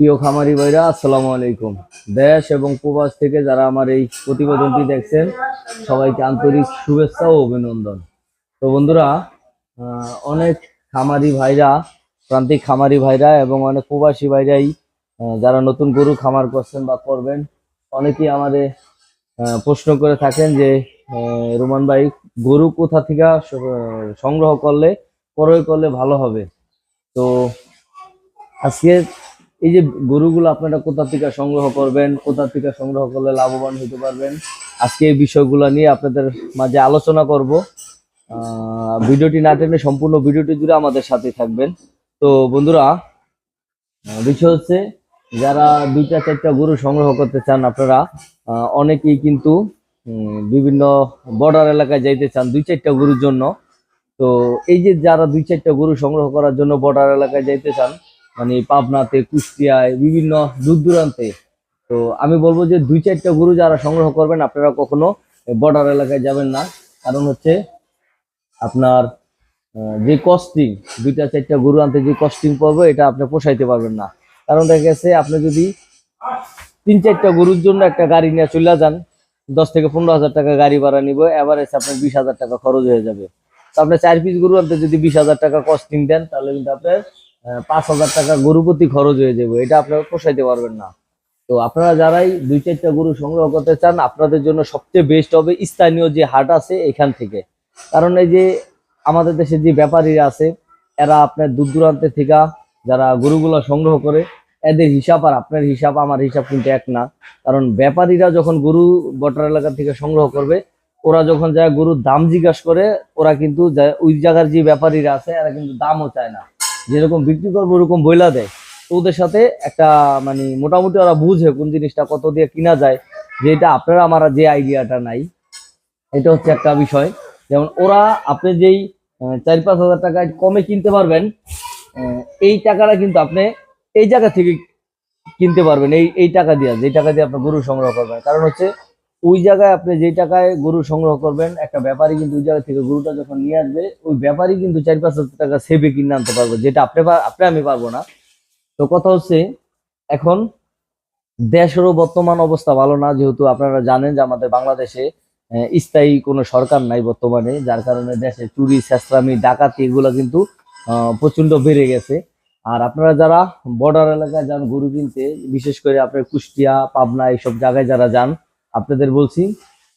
প্রিয় খামারি ভাইরা, আসসালামু আলাইকুম। দেশ এবং প্রবাস থেকে যারা আমার এই প্রতিবেদনটি দেখছেন, সবাইকে আন্তরিক শুভেচ্ছা ও অভিনন্দন। তো বন্ধুরা অনেক খামারি ভাইরা, প্রান্তিক খামারি ভাইরা এবং অনেক প্রবাসী ভাইরাই যারা নতুন গরু খামার করছেন বা করবেন, অনেকেই আমাদের প্রশ্ন করে থাকেন যে রোমান ভাই, গরু কোথা থেকে সংগ্রহ করলে, ক্রয় করলে ভালো হবে? তো আজকে এই যে গরুগুলো আপনারা কোথা থেকে সংগ্রহ করবেন, কোথা থেকে সংগ্রহ করলে লাভবান হতে পারবেন, আজকে এই বিষয়গুলো নিয়ে আপনাদের মাঝে আলোচনা করব। ভিডিওটি না টেনে সম্পূর্ণ ভিডিওটি জুড়ে আমাদের সাথে থাকবেন। তো বন্ধুরা বিষয় হচ্ছে, যারা দুইটা, চারটা গরু সংগ্রহ করতে চান আপনারা অনেকেই কিন্তু বিভিন্ন বর্ডার এলাকায় যাইতে চান দুই, চারটা গরুর জন্য। তো এই যে যারা দুই, চারটা গরু সংগ্রহ করার জন্য বর্ডার এলাকায় যাইতে চান মানে পাবনাতে, কুষ্টিয়ায়, বিভিন্ন দূর দূরান্তে তো আমি বলব যে দুই চারটা গরু যারা সংগ্রহ করবেন, আপনারা কখনো বর্ডার এলাকায় যাবেন না। কারণ হচ্ছে আপনার যে কস্টিং দুইটা চারটা গরু আনতে যে কস্টিং পড়বে, এটা আপনি পোষাইতে পারবেন না। কারণ দেখা গেছে, আপনি যদি তিন চারটা গরুর জন্য একটা গাড়ি নিয়ে চলে যান, দশ থেকে পনেরো হাজার টাকা গাড়ি ভাড়া নিব এভারেজ আপনার বিশ হাজার টাকা খরচ হয়ে যাবে। তো আপনি চার পিস গরু আনতে যদি বিশ হাজার টাকা কস্টিং দেন, তাহলে কিন্তু আপনার পাঁচ হাজার টাকা গরু প্রতি খরচ হয়ে যাবে, এটা আপনারা পোষাইতে পারবেন না। তো আপনারা যারাই দুই, চারটা গরু সংগ্রহ করতে চান, আপনাদের জন্য সবচেয়ে বেস্ট হবে স্থানীয় যে হাট আছে এখান থেকে। কারণ এই যে আমাদের দেশে যে ব্যাপারীরা আছে, এরা আপনার দূর দূরান্তের থেকে যারা গরুগুলো সংগ্রহ করে, এদের হিসাব আর আপনার হিসাব, আমার হিসাব কিন্তু এক না। কারণ ব্যাপারীরা যখন গরু বটার এলাকা থেকে সংগ্রহ করবে, ওরা যখন যায় গরুর দাম জিজ্ঞাসা করে, ওরা কিন্তু ওই জায়গার যে ব্যাপারীরা আছে, এরা কিন্তু দামও চায় না। যেরকম বিক্রি করব, ওরকম বইলা দেয়। তো ওদের সাথে একটা মানে মোটামুটি ওরা বুঝে কোন জিনিসটা কত দিয়ে কিনা যায়। যে এটা আপনারা আমার যে আইডিয়াটা নাই, এটা হচ্ছে একটা বিষয়। যেমন ওরা, আপনি যেই চার পাঁচ হাজার টাকায় কমে কিনতে পারবেন এই টাকাটা কিন্তু আপনি এই জায়গা থেকে কিনতে পারবেন, এই এই টাকা দিয়ে যে টাকা দিয়ে আপনি গরু সংগ্রহ করবেন। কারণ হচ্ছে ওই জায়গায় আপনি যে টাকায় গরু সংগ্রহ করবেন একটা ব্যাপারী কিন্তু ওই জায়গা থেকে গরুটা যখন নিয়ে আসবে ওই ব্যাপারী কিন্তু চার পাঁচ হাজার টাকা সেভে কিনে আনতে পারবে যেটা আপনি আপনি আমি পারব না। তো কথা হচ্ছে এখন দেশেরও বর্তমান অবস্থা ভালো না যেহেতু আপনারা জানেন যে আমাদের বাংলাদেশে স্থায়ী কোনো সরকার নাই বর্তমানে যার কারণে দেশে চুরি ছেঁচড়ামি ডাকাতি এগুলো কিন্তু আহ, প্রচণ্ড বেড়ে গেছে। আর আপনারা যারা বর্ডার এলাকায় যান গরু কিনতে বিশেষ করে আপনার কুষ্টিয়া পাবনা এইসব জায়গায় যারা যান আপনাদের বলছি,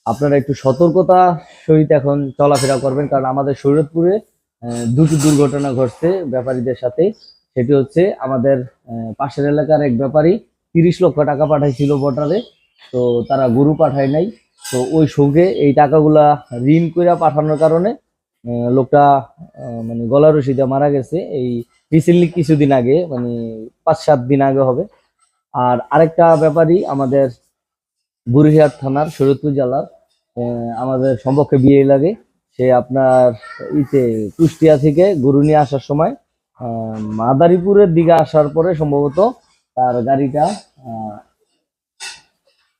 আপনারা একটু সতর্কতা সহিত এখন চলাফেরা করবেন, কারণ আমাদের শরীয়তপুরে দুটি দুর্ঘটনা ঘটছে ব্যাপারীদের সাথে। সেটি হচ্ছে আমাদের পাশের এলাকার এক ব্যাপারী তিরিশ লক্ষ টাকা পাঠাইছিল বর্ডারে তো তারা গরু পাঠায় নাই। তো ওই সঙ্গে এই টাকাগুলা ঋণ করে পাঠানোর কারণে লোকটা মানে গলা রশিদে মারা গেছে। এই রিসেন্টলি কিছুদিন আগে মানে পাঁচ সাত দিন আগে হবে। আর আরেকটা ব্যাপারই আমাদের বুড়িহাট থানার শরীয়তপুর জেলার আমাদের সম্পর্কে বিয়ে লাগে। সে আপনার ইতে কুষ্টিয়া থেকে গরু নিয়ে আসার সময় মাদারীপুরের দিকে আসার পরে সম্ভবত তার গাড়িটা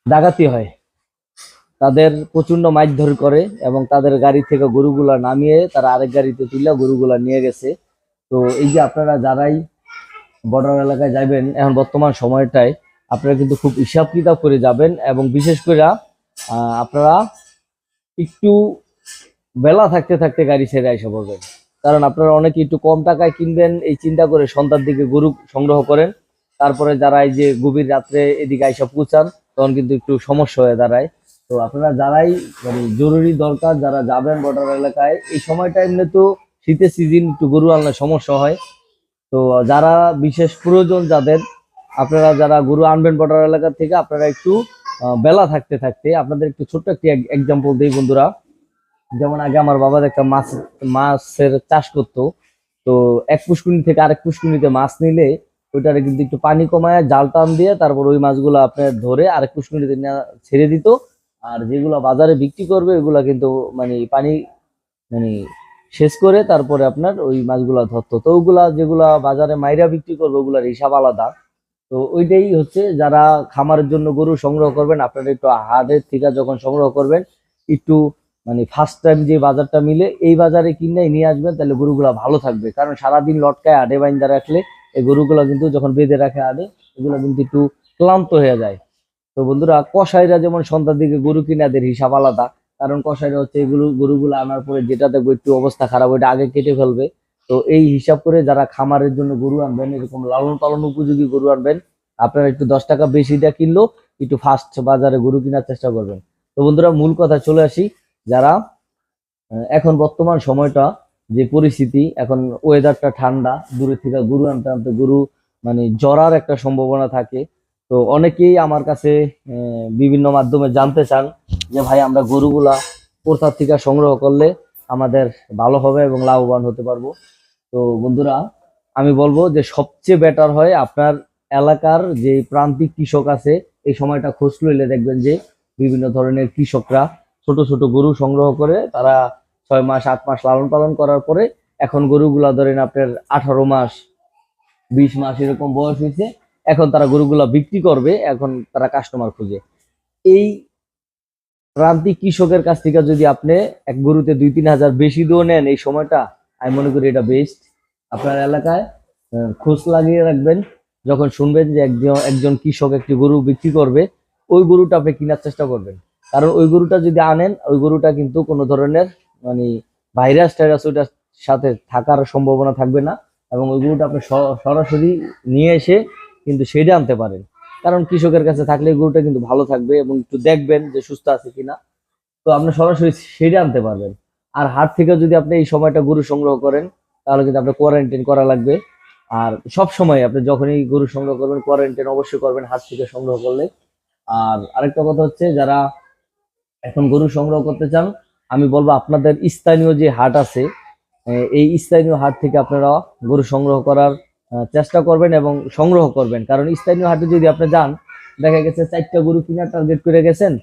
ডাকাতি হয়। তাদের প্রচণ্ড মারধর করে এবং তাদের গাড়ি থেকে গরুগুলা নামিয়ে তারা আরেক গাড়িতে তুলে গরুগুলা নিয়ে গেছে। তো এই যে আপনারা যারাই বর্ডার এলাকায় যাবেন এখন বর্তমান সময়টায় আপনারা কিন্তু খুব হিসাব কিতাব করে যাবেন এবং বিশেষ করে আপনারা একটু বেলা থাকতে থাকতে গাড়ি ছেড়ে এসে পড়বেন। কারণ আপনারা অনেকে একটু কম টাকায় কিনবেন, এই চিন্তা করে সন্ধ্যার দিকে গরু সংগ্রহ করেন। তারপরে যারা এই যে গভীর রাত্রে এদিকে আইসা পৌঁছান, তখন কিন্তু একটু সমস্যা হয়ে দাঁড়ায়। তো আপনারা যারাই মানে জরুরি দরকার, যারা যাবেন বর্ডার এলাকায়, এই সময়টা এমনি তো শীতের সিজন একটু গরু আনলে সমস্যা হয়। তো যারা বিশেষ প্রয়োজন যাদের আপনারা যারা গরু আনবেন বর্ডার এলাকা থেকে, আপনারা একটু বেলা থাকতে থাকতে আপনাদের একটু ছোট্ট একটি এক্সাম্পল দিই বন্ধুরা। যেমন আগে আমার বাবা একটা মাছ, মাছের চাষ করতো। তো এক পুষ্কুনি থেকে আরেক পুষ্কুনিতে মাছ নিলে ওইটারে কিন্তু একটু পানি কমায়, জাল টান দিয়ে তারপর ওই মাছগুলো আপনার ধরে আরেক পুষ্কুনিতে ছেড়ে দিত। আর যেগুলো বাজারে বিক্রি করবে, ওইগুলা কিন্তু মানে পানি মানে শেষ করে তারপরে আপনার ওই মাছগুলা ধরতো। তো ওগুলা যেগুলা বাজারে মাইরা বিক্রি করবে, ওগুলার হিসাব আলাদা। তো ওইটাই হচ্ছে যারা খামারের জন্য গরু সংগ্রহ করবেন, আপনারা একটু হাটের থেকে যখন সংগ্রহ করবেন, একটু মানে ফার্স্ট টাইম যে বাজারটা মিলে এই বাজারে কিনে নিয়ে আসবেন, তাহলে গরুগুলা ভালো থাকবে। কারণ সারাদিন লটকায় আডে বাইন্দা রাখলে এই গরুগুলো কিন্তু যখন বেঁধে রাখে আডে এগুলো কিন্তু একটু ক্লান্ত হয়ে যায়। তো বন্ধুরা, কসাইরা যেমন সন্ধ্যার দিকে গরু কিনাদের হিসাব আলাদা, কারণ কসাইরা হচ্ছে এগুলো গরুগুলো আনার পরে যেটা দেখব একটু অবস্থা খারাপ, ওইটা আগে কেটে ফেলবে। তো এই হিসাব করে যারা খামারের জন্য গরু আনবেন, এরকম লালন পালন উপযোগী গরু আনবেন, আপনারা একটু দশ টাকা বেশি দিয়ে কিনলেও একটু ফাস্ট বাজারে গরু কেনার চেষ্টা করবেন। তো বন্ধুরা, মূল কথা চলে আসি, যারা এখন বর্তমান সময়টা যে পরিস্থিতি, এখন ওয়েদারটা ঠান্ডা, দূরে থেকে গরু আনতে আনতে গরু মানে জ্বরার একটা সম্ভাবনা থাকে। তো অনেকেই আমার কাছে বিভিন্ন মাধ্যমে জানতে চান যে ভাই, আমরা গরুগুলা কোথা থেকে সংগ্রহ করলে আমাদের ভালো হবে এবং লাভবান হতে পারব। তো বন্ধুরা, আমি বলব যে সবচেয়ে বেটার হয় আপনার এলাকার যে প্রান্তিক কৃষক আছে, এই সময়টা খোঁজ লইলে দেখবেন যে বিভিন্ন ধরনের কৃষকরা ছোট ছোট গরু সংগ্রহ করে, তারা ছয় মাস, আট মাস লালন পালন করার পরে এখন গরুগুলা ধরেন আপনার আঠারো মাস, বিশ মাস এরকম বয়স হয়েছে, এখন তারা গরুগুলা বিক্রি করবে, এখন তারা কাস্টমার খুঁজে। এই প্রান্তিক কৃষকের কাছ থেকে যদি আপনি এক গরুতে দুই তিন হাজার বেশি দিয়েও নেন এই সময়টা, আমি মনে করি এটা বেস্ট আপনার এলাকায় খোঁজ লাগিয়ে রাখবেন। যখন শুনবেন যে একজন একজন কৃষক একটি গরু বিক্রি করবে, ওই গরুটা আপনি কেনার চেষ্টা করবেন। কারণ ওই গরুটা যদি আনেন, ওই গরুটা কিন্তু কোনো ধরনের মানে ভাইরাস টাইরাস ওইটার সাথে থাকার সম্ভাবনা থাকবে না। এবং ওই গরুটা আপনি সরাসরি নিয়ে এসে কিন্তু সেটা আনতে পারেন। কারণ কৃষকের কাছে থাকলে গরুটা কিন্তু ভালো থাকবে এবং একটু দেখবেন যে সুস্থ আছে কিনা। তো আপনি সরাসরি সেটা আনতে পারবেন। আর হাট থেকে যদি আপনি এই সময়টা গরু সংগ্রহ করেন, তাহলে কিন্তু আপনার কোয়ারেন্টাইন করা লাগবে। আর সব সময় আপনি যখনই গরু সংগ্রহ করবেন কোয়ারেন্টাইন অবশ্যই করবেন, হাট থেকে সংগ্রহ করলে। আর আরেকটা কথা হচ্ছে, যারা এখন গরু সংগ্রহ করতে চান, আমি বলব আপনাদের স্থানীয় যে হাট আছে এই স্থানীয় হাট থেকে আপনারা গরু সংগ্রহ করার চেষ্টা করবেন এবং সংগ্রহ করবেন। কারণ স্থানীয় হাটে যদি আপনি যান, দেখা গেছে চারটা গরু কিনা টার্গেট করে গেছেন,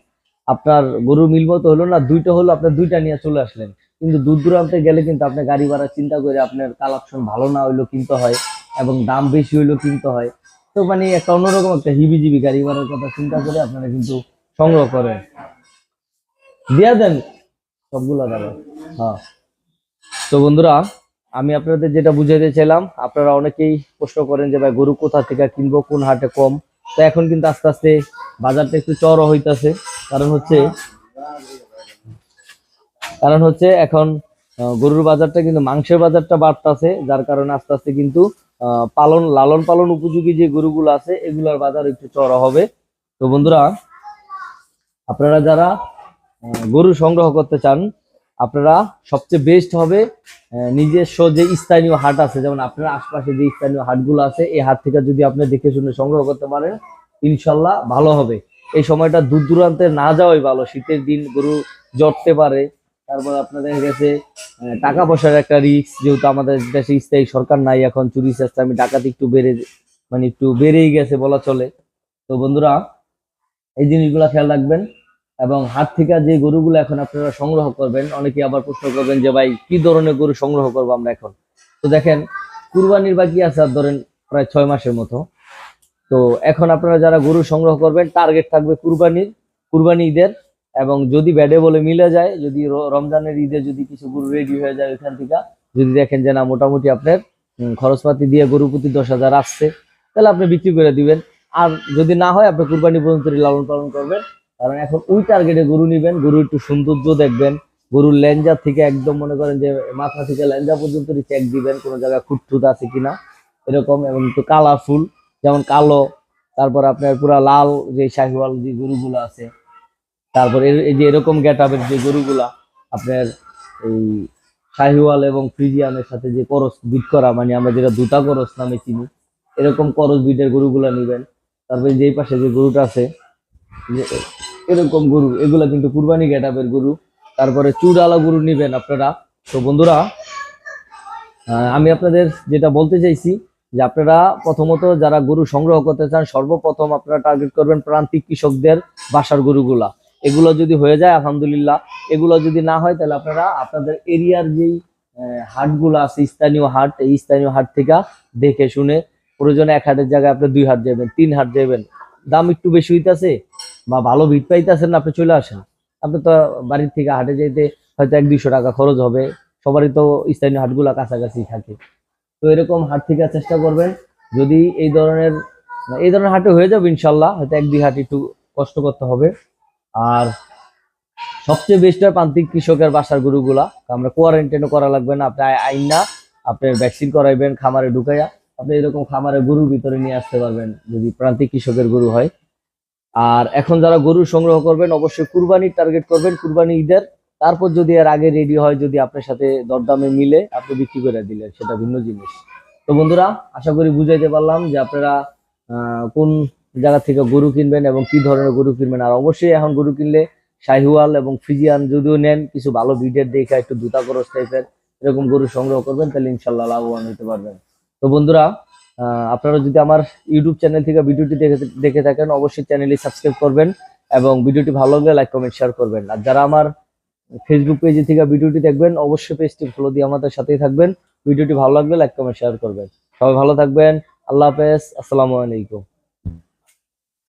আপনার গরু মিলমতো হলো না, দুইটা হলো আপনার দুইটা নিয়ে চলে আসলেন। কিন্তু দূর দূরান্তে গেলে কিন্তু আপনি গাড়ি ভাড়া চিন্তা করে আপনার কালেকশন ভালো না হইলেও কিনতে হয় এবং দাম বেশি হইলেও কিনতে হয়। তো মানে একটা অন্যরকম একটা হিবিজিবি গাড়ি ভাড়ার কথা চিন্তা করে আপনারা কিন্তু সংগ্রহ করেন। দিয়া দেন, সবগুলো দাদা। হ্যাঁ। তো বন্ধুরা আমি আপনাদের যেটা বুঝাইতে চাইলাম, আপনারা অনেকেই প্রশ্ন করেন যে ভাই গরু কোথা থেকে কিনবো, কোন হাটে কম। তো এখন কিন্তু আস্তে আস্তে বাজারটা একটু চড়ও হইতাছে। কারণ হচ্ছে কারণ হচ্ছে এখন গরুর বাজারটা কিন্তু মাংসের বাজারটা বাড়তেছে। যার কারণে আস্তে আস্তে কিন্তু পালন, লালন পালন উপযোগী যে গরুগুলো আছে, এগুলোর বাজার একটু চড়া হবে। তো বন্ধুরা, আপনারা যারা গরু সংগ্রহ করতে চান আপনারা সবচেয়ে বেস্ট হবে নিজস্ব যে স্থানীয় হাট আছে যেমন আপনার আশপাশে যে স্থানীয় হাটগুলো আছে এই হাট থেকে যদি আপনি দেখে শুনে সংগ্রহ করতে পারেন ইনশাল্লাহ ভালো হবে। এই সময়টা দূর দূরান্তে না যাওয়াই ভালো শীতের দিন গরু জটতে পারে তারপর গেছে আহ, টাকা পয়সার একটা রিস্ক যেহেতু আমাদের দেশে স্থায়ী সরকার নাই এখন চুরি চেষ্টা আমি ডাকাতি একটু বেড়ে মানে একটু বেড়েই গেছে বলা চলে। তো বন্ধুরা এই জিনিসগুলো খেয়াল রাখবেন। এবং হাত থেকে যে গরুগুলো এখন আপনারা সংগ্রহ করবেন অনেকে আবার প্রশ্ন করবেন যে ভাই, কি ধরনের গরু সংগ্রহ করব আমরা এখন? তো দেখেন, কুরবানির বাকি আছে আর ধরেন প্রায় ছয় মাসের মতো। তো এখন আপনারা যারা গরু সংগ্রহ করবেন, টার্গেট থাকবে কুরবানির কুরবানি ঈদের এবং যদি ব্যাডে বলে মিলে যায়, যদি রমজানের ঈদে যদি কিছু গরু রেডি হয়ে যায় ওইখান থেকে, যদি দেখেন যে না, মোটামুটি আপনার খরচপাতি দিয়ে গরু প্রতি দশ হাজার আসছে, তাহলে আপনি বিক্রি করে দিবেন। আর যদি না হয়, আপনি কুরবানি পর্যন্ত লালন পালন করবেন। কারণ এখন ওই টার্গেটে গরু নিবেন, গরু একটু সৌন্দর্য দেখবেন, গরুর লেঞ্জা থেকে একদম মনে করেন যে মাথা থেকে লেঞ্জা পর্যন্ত চেক দিবেন কোনো জায়গায় খুঁতখুত আছে কিনা, এরকম এবং একটু কালারফুল যেমন কালো, তারপর আপনার পুরা লাল যে শাহিওয়াল যে গরুগুলো আছে, তারপর এই যে এরকম গেটাবের যে গরুগুলা, আপনার এই শাহিওয়াল এবং ফ্রিজিয়ানের সাথে যে করস বিট করা মানে আমরা যেটা দুটা করস নামে চিনি, এরকম করস বিটের গরুগুলা নিবেন, তারপরে যেই পাশে যে গরুটা আছে এরকম গরু, এগুলা কিন্তু কুরবানি গেটাবের গরু। তারপরে চুড়ালা গরু নিবেন আপনারা। তো বন্ধুরা আমি আপনাদের যেটা বলতে চাইছি, যে আপনারা প্রথমত যারা গরু সংগ্রহ করতে চান, সর্বপ্রথম আপনারা টার্গেট করবেন প্রান্তিক কৃষকদের বাসার গরুগুলা। এগুলো যদি হয়ে যায়, আলহামদুলিল্লাহ, এগুলো যদি না হয়, তাহলে আপনারা আপনাদের এরিয়ার যেই হাটগুলো আছে, স্থানীয় হাট, এই স্থানীয় হাট থেকে দেখে শুনে প্রয়োজনে এক হাটের জায়গায় আপনি দুই হাট যাবেন, তিন হাট যাবেন। দাম একটু বেশি হইতাছে বা ভালো ভিড় পাইতেছেন আপনি চলে আসেন। আপনি তো বাড়ির থেকে হাটে যেতে হয়তো এক দুইশো টাকা খরচ হবে, সবারই তো স্থানীয় হাটগুলা কাছাকাছি থাকে। তো এরকম হাট থেকে চেষ্টা করবেন, যদি এই ধরনের এই ধরনের হাটে হয়ে যাবে ইনশাল্লাহ, হয়তো এক দুই হাট একটু কষ্ট করতে হবে। আর সবচেয়ে বেস্ট হয় প্রান্তিক কৃষকের বাসার গরুগুলা। আমরা কোয়ারেন্টাইনও করা লাগবে না, আপনি আইন না আপনার ভ্যাকসিন করাইবেন, খামারে ঢুকাইয়া, আপনি এরকম খামারে গরু ভিতরে নিয়ে আসতে পারবেন, যদি প্রান্তিক কৃষকের গরু হয়। আর এখন যারা গরু সংগ্রহ করবেন, অবশ্যই কুরবানির টার্গেট করবেন, কুরবানি ঈদের। তারপর যদি এর আগে রেডি হয়, যদি আপনার সাথে দরদামে মিলে, আপনি বিক্রি করে দিলেন, সেটা ভিন্ন জিনিস। তো বন্ধুরা, আশা করি বুঝাইতে পারলাম যে আপনারা কোন জায়গা থেকে গরু কিনবেন এবং কি ধরনের গরু কিনবেন। আর অবশ্যই এখন গরু কিনলে শাহিওয়াল এবং ফিজিয়ান যদিও নেন, কিছু ভালো ব্রিডের দেখে একটু দুটা করস টাইপের এরকম গরু সংগ্রহ করবেন, তাহলে ইনশাল্লাহ লাভবান হতে পারবেন। তো বন্ধুরা আপনারা যদি আমার ইউটিউব চ্যানেল থেকে ভিডিওটি দেখে দেখে থাকেন, অবশ্যই চ্যানেলটি সাবস্ক্রাইব করবেন এবং ভিডিওটি ভালো লাগলে লাইক, কমেন্ট শেয়ার করবেন। আর যারা আমার ফেসবুক পেজে থেকে ভিডিওটি দেখবেন, অবশ্যই পেজটি ফলো দিয়ে আমাদের সাথেই থাকবেন। ভিডিওটি ভালো লাগলে লাইক, কমেন্ট শেয়ার করবেন। সবাই ভালো থাকবেন। আল্লাহ হাফেজ। আসসালামু আলাইকুম।